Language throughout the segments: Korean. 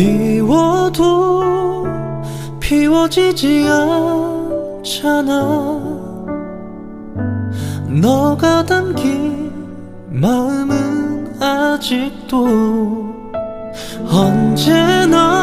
피워도 피워지지 않잖아. 너가 담긴 마음은 아직도 언제나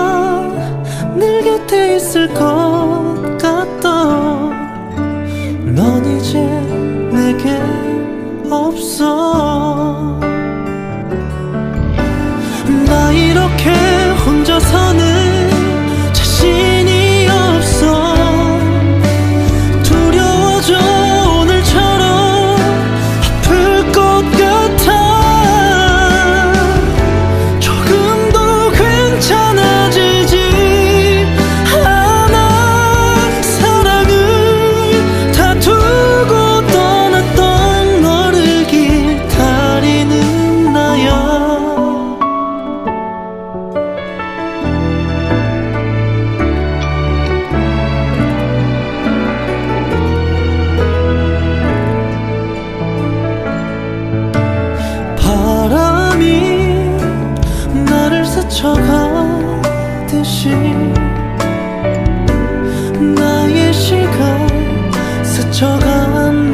스쳐가듯이 나의 시간 스쳐간